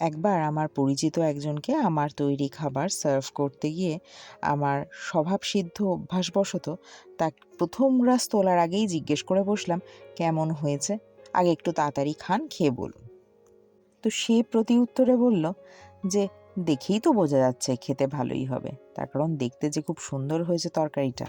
একবার আমার পরিচিত একজনকে আমার তৈরি খাবার সার্ভ করতে গিয়ে আমার স্বভাবসিদ্ধ অভ্যাসবশত তা প্রথম গ্রাস তোলার আগেই জিজ্ঞেস করে বসলাম, কেমন হয়েছে? আগে একটু তাড়াতাড়ি খান, খেয়ে বলুন। তো সে প্রতি উত্তরে বলল যে, দেখেই তো বোঝা যাচ্ছে, খেতে ভালোই হবে। তার কারণ দেখতে যে খুব সুন্দর হয়েছে তরকারিটা।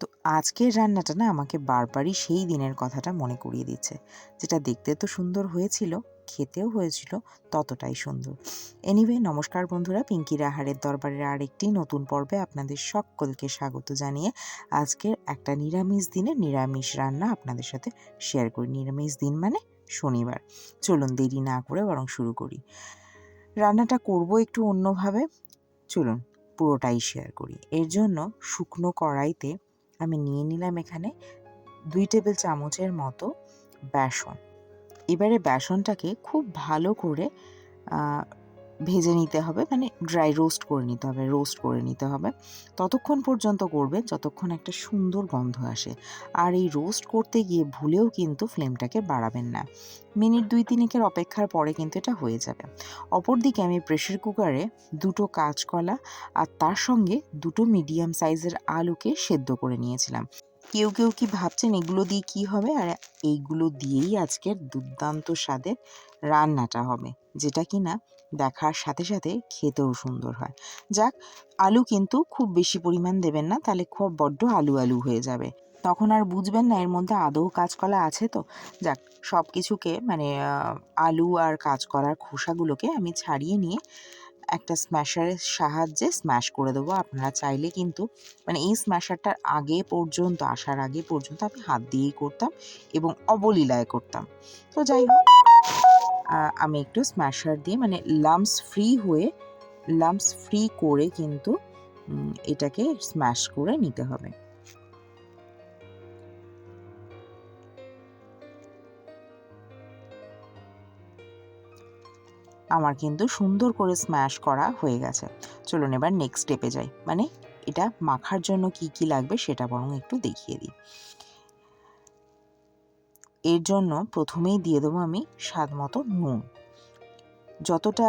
তো আজকের রান্নাটা না আমাকে বারবারই সেই দিনের কথাটা মনে করিয়ে দিচ্ছে, যেটা দেখতে তো সুন্দর হয়েছিল খেতেও হয়েছিল ততটাই সুন্দর। এনিওয়ে নমস্কার বন্ধুরা, পিঙ্কির আহারের দরবারের আরেকটি নতুন পর্বে আপনাদের সকলকে স্বাগত জানিয়ে আজকের একটা নিরামিষ দিনে নিরামিষ রান্না আপনাদের সাথে শেয়ার করি। নিরামিষ দিন মানে শনিবার। চলুন দেরি না করে বরং শুরু করি। রান্নাটা করব একটু অন্যভাবে। চলুন পুরোটাই শেয়ার করি। এর জন্য শুকনো কড়াইতে আমি নিয়ে নিলাম এখানে দুই টেবিল চামচের মতো বেসন। এবারে বেসনটাকে খুব ভালো করে ভেজে নিতে হবে। মানে ড্রাই রোস্ট করে নিতে হবে রোস্ট করে নিতে হবে। ততক্ষণ পর্যন্ত করবে যতক্ষণ একটা সুন্দর গন্ধ আসে। আর এই রোস্ট করতে গিয়ে ভুলেও কিন্তু ফ্লেমটাকে বাড়াবেন না। মিনিট দুই তিনেকের অপেক্ষার পরে কিন্তু এটা হয়ে যাবে। অপরদিকে আমি প্রেশার কুকারে দুটো কাঁচকলা আর তার সঙ্গে দুটো মিডিয়াম সাইজের আলুকে সেদ্ধ করে নিয়েছিলাম। কেউ কেউ কি ভাবছেন এগুলো দিয়ে কি হবে? আর এইগুলো দিয়েই আজকের দুর্দান্ত স্বাদের রান্নাটা হবে, যেটা কি না দেখার সাথে সাথে খেতেও সুন্দর হয়। যাক, আলু কিন্তু খুব বেশি পরিমাণ দেবেন না, তাহলে খুব বড্ড আলু আলু হয়ে যাবে। তখন আর বুঝবেন না, এর মধ্যে আদৌ কাঁচকলা আছে তো? যাক সব কিছুকে মানে আলু আর কাঁচকলার খোসাগুলোকে আমি ছাড়িয়ে নিয়ে একটা স্ম্যাশারের সাহায্যে স্ম্যাশ করে দেবো। আপনারা চাইলে কিন্তু মানে এই স্ম্যাশারটার আগে পর্যন্ত, আসার আগে পর্যন্ত আমি হাত দিয়েই করতাম এবং অবলীলায় করতাম। তো যাই হোক আমি একটু স্ম্যাশার দিয়ে মানে লাম্পস ফ্রি হয়ে লাম্পস ফ্রি করে কিন্তু এটাকে স্ম্যাশ করে নিতে হবে। আমার কিন্তু সুন্দর করে স্ম্যাশ করা হয়ে গেছে। চলুন এবার নেক্সট স্টেপে যাই। মানে এটা মাখার জন্য কি কি লাগবে সেটা বরং একটু দেখিয়ে দিই। এর জন্য প্রথমেই দিয়ে দেবো আমি স্বাদ মতো নুন। যতটা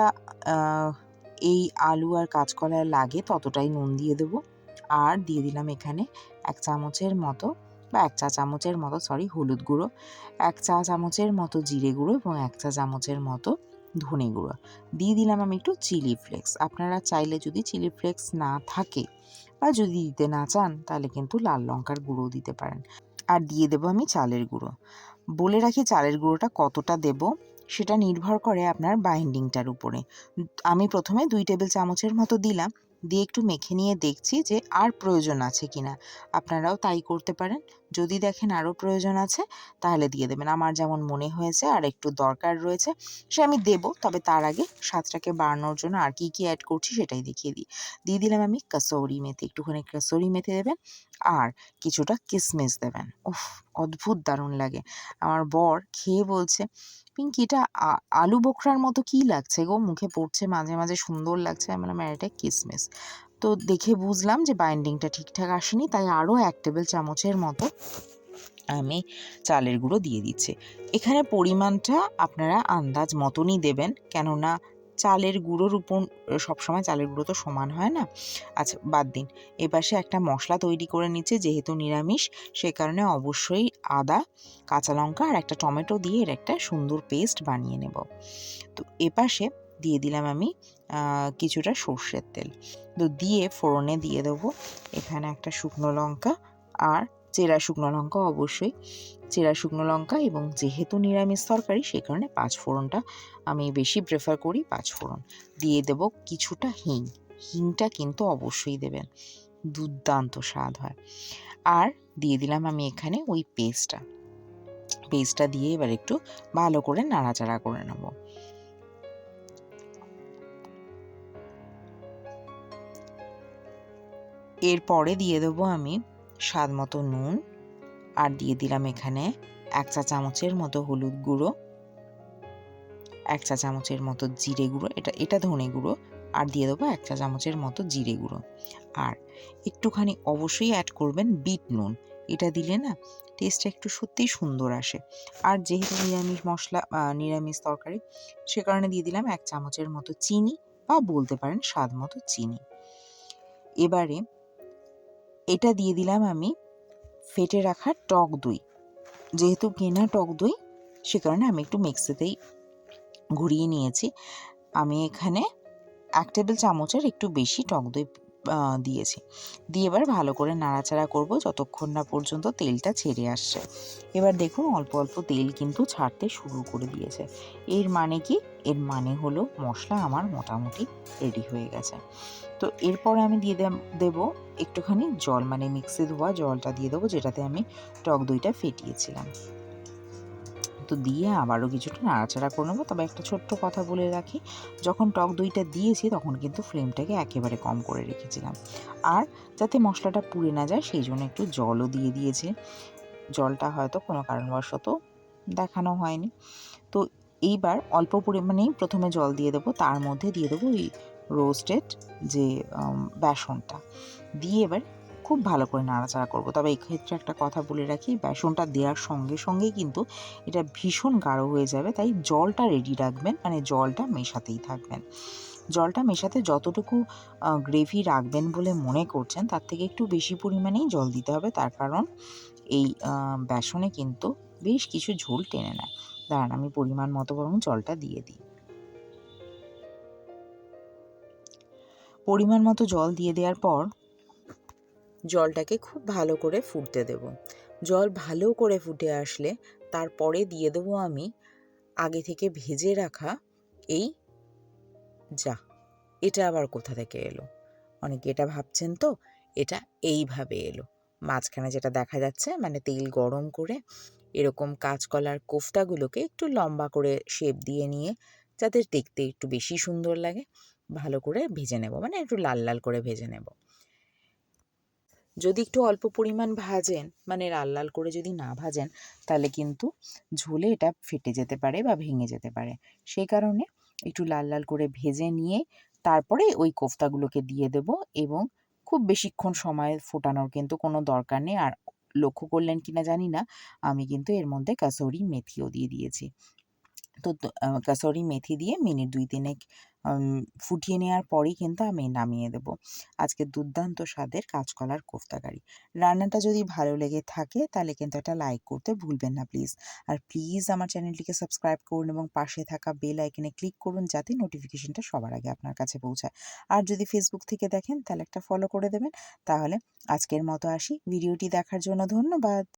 এই আলু আর কাঁচকলায় লাগে ততটাই নুন দিয়ে দেবো। আর দিয়ে দিলাম এখানে এক চামচের মতো বা এক চা চামচের মতো সরি হলুদ গুঁড়ো, এক চা চামচের মতো জিরে গুঁড়ো এবং এক চা চামচের মতো ধনে গুঁড়ো। দিয়ে দিলাম আমি একটু চিলি ফ্লেক্স। আপনারা চাইলে যদি চিলি ফ্লেক্স না থাকে বা যদি দিতে না চান, তাহলে কিন্তু লাল লঙ্কার গুঁড়ো দিতে পারেন। আর দিয়ে দেবো আমি চালের গুঁড়ো। বলে রাখি চালের গুঁড়োটা কতটা দেব, সেটা নির্ভর করে আপনার বাইন্ডিংটার উপরে। আমি প্রথমে দুই টেবিল চামচের মতো দিলাম। দিয়ে একটু মেখে নিয়ে দেখছি যে আর প্রয়োজন আছে কিনা। আপনারাও তাই করতে পারেন। যদি দেখেন আরও প্রয়োজন আছে তাহলে দিয়ে দেবেন। আমার যেমন মনে হয়েছে আর একটু দরকার রয়েছে সে আমি দেব তবে তার আগে স্বাদটাকে বাড়ানোর জন্য আর কি কি অ্যাড করছি সেটাই দেখিয়ে দিই। দিয়ে দিলাম আমি কাসৌরি মেথি একটুখানি কাসৌরি মেথি দেবেন আর কিছুটা কিসমিস দেবেন। উফ অদ্ভুত দারুণ লাগে। আমার বর খেয়ে বলছে পিঙ্কি এটা আলু বোখরার মতো কি লাগছে গো? মুখে পড়ছে মাঝে মাঝে সুন্দর লাগছে। আমি বললাম "হ্যাঁ, এটা কিসমিস। তো দেখে বুঝলাম যে বাইন্ডিংটা ঠিকঠাক আসেনি, তাই আরও এক টেবিল চামচের মতো আমি চালের গুঁড়ো দিয়ে দিচ্ছি। এখানে পরিমাণটা আপনারা আন্দাজ মতনই দেবেন, কেননা চালের গুঁড়োর উপর, সবসময় চালের গুঁড়ো তো সমান হয় না। আচ্ছা বাদ দিন। এপাশে একটা মশলা তৈরি করে নিচ্ছে, যেহেতু নিরামিষ, সে কারণে অবশ্যই আদা, কাঁচা লঙ্কা আর একটা টমেটো দিয়ে এর একটা সুন্দর পেস্ট বানিয়ে নেব। তো এপাশে দিয়ে দিলাম আমি কিছুটা সর্ষের তেল। তো দিয়ে ফোড়নে দিয়ে দেবো এখানে একটা শুকনো লঙ্কা আর চেরা শুকনো লঙ্কা অবশ্যই। চেরা শুকনো লঙ্কা এবং যেহেতু নিরামিষ তরকারি সেই কারণে পাঁচ ফোড়নটা আমি বেশি প্রেফার করি পাঁচ ফোড়ন। দিয়ে দেব কিছুটা হিং। হিংটা কিন্তু অবশ্যই দেবেন, দুর্দান্ত স্বাদ হয়। আর দিয়ে দিলাম আমি এখানে ওই পেস্টটা পেস্টটা দিয়ে এবার একটু ভালো করে নাড়াচাড়া করে নেব। এরপরে দিয়ে দেবো আমি স্বাদ মতো নুন আর দিয়ে দিলাম এখানে এক চা চামচের মতো হলুদ গুঁড়ো, এক চা চামচের মতো জিরে গুঁড়ো, এটা এটা ধনে গুঁড়ো আর দিয়ে দেবো এক চা চামচের মতো জিরে গুঁড়ো। আর একটুখানি অবশ্যই অ্যাড করবেন বিট নুন, এটা দিলে না টেস্টটা একটু সত্যিই সুন্দর আসে। আর যেহেতু নিরামিষ মশলা নিরামিষ তরকারি, সে কারণে দিয়ে দিলাম এক চামচের মতো চিনি বা বলতে পারেন স্বাদ মতো চিনি। এবারে এটা দিয়ে দিলাম আমি ফেটে রাখা টক দই। যেহেতু কেনা টক দই, সে কারণে আমি একটু মিক্সিতেই ঘুরিয়ে নিয়েছি। আমি এখানে এক টেবিল চামচের একটু বেশি টক দই দিয়েছি। দিয়ে এবার ভালো করে নাড়াচাড়া করব যতক্ষণ না পর্যন্ত তেলটা ছেড়ে আসছে। এবার দেখুন অল্প অল্প তেল কিন্তু ছাড়তে শুরু করে দিয়েছে। এর মানে কি? এর মানে হলো মশলা আমার মোটামুটি রেডি হয়ে গেছে। তো এরপরে আমি দিয়ে দেব- একটুখানি জল মানে মিক্সি ধোয়া জলটা দিয়ে দেবো যেটাতে আমি টক দইটা ফেটিয়েছিলাম। তো দিয়ে আবারও কিছুটা নাড়াচাড়া করে নেব। তবে একটা ছোট্ট কথা বলে রাখি, যখন টক দইটা দিয়েছি তখন কিন্তু ফ্লেমটাকে একেবারে কম করে রেখেছিলাম। আর যাতে মশলাটা পুড়ে না যায় সেই জন্য একটু জলও দিয়ে দিয়েছে। জলটা হয়তো কোনো কারণবশত দেখানো হয়নি। তো এইবার অল্প পরিমাণেই প্রথমে জল দিয়ে দেবো, তার মধ্যে দিয়ে দেবো ওই রোস্টেড যে বেসনটা। দিয়ে এবার খুব ভালো করে নাড়াচাড়া করব। তবে এক্ষেত্রে একটা কথা বলে রাখি, বেসনটা দেওয়ার সঙ্গে সঙ্গেই কিন্তু এটা ভীষণ গাঢ় হয়ে যাবে, তাই জলটা রেডি রাখবেন মানে জলটা মেশাতেই থাকবেন। জলটা মেশাতে যতটুকু গ্রেভি রাখবেন বলে মনে করছেন, তার থেকে একটু বেশি পরিমাণেই জল দিতে হবে। তার কারণ এই বেসনে কিন্তু বেশ কিছু ঝোল টেনে নেয়। দাঁড়ান, আমি পরিমাণ মতো বরং জলটা দিয়ে দিই। পরিমাণ মতো জল দিয়ে দেওয়ার পর জলটাকে খুব ভালো করে ফুটতে দেব। জল ভালো করে ফুটে আসলে তারপরে দিয়ে দেবো আমি আগে থেকে ভেজে রাখা এই যা, এটা আবার কোথা থেকে এলো? অনেকে এটা ভাবছেন তো, এটা এইভাবে এলো। মাঝখানে যেটা দেখা যাচ্ছে মানে তেল গরম করে এরকম কাঁচকলার কোফতাগুলোকে একটু লম্বা করে শেপ দিয়ে নিয়ে যাতে দেখতে একটু বেশি সুন্দর লাগে, ভালো করে ভেজে নেব মানে একটু লাল লাল করে ভেজে নেব। যদি একটু অল্প পরিমাণ ভাজেন মানে লাল লাল করে যদি না ভাজেন, তাহলে কিন্তু ঝোলে এটা ফেটে যেতে পারে বা ভেঙে যেতে পারে। সেই কারণে একটু লাল লাল করে ভেজে নিয়ে তারপরে ওই কোফতাগুলোকে দিয়ে দেব এবং খুব বেশিক্ষণ সময় ফোটানোর কিন্তু কোনো দরকার নেই। আর লক্ষ্য করলেন কিনা জানি না, আমি কিন্তু এর মধ্যে কাসৌরি, মেথিও দিয়ে দিয়েছি। তো কাসৌরি মেথি দিয়ে মিনিট দুই তিনেক ফুটিয়ে নেওয়ার পরেই কিন্তু আমি নামিয়ে দেব। আজকে দুর্দান্ত স্বাদের কাঁচকলার কোফতাকারি রান্নাটা যদি ভালো লেগে থাকে তাহলে কিন্তু একটা লাইক করতে ভুলবেন না প্লিজ। আর প্লিজ আমার চ্যানেলটিকে সাবস্ক্রাইব করুন এবং পাশে থাকা বেল আইকনে ক্লিক করুন যাতে নোটিফিকেশনটা সবার আগে আপনার কাছে পৌঁছায়। আর যদি ফেসবুক থেকে দেখেন তাহলে একটা ফলো করে দেবেন। তাহলে আজকের মতো আসি। ভিডিওটি দেখার জন্য ধন্যবাদ।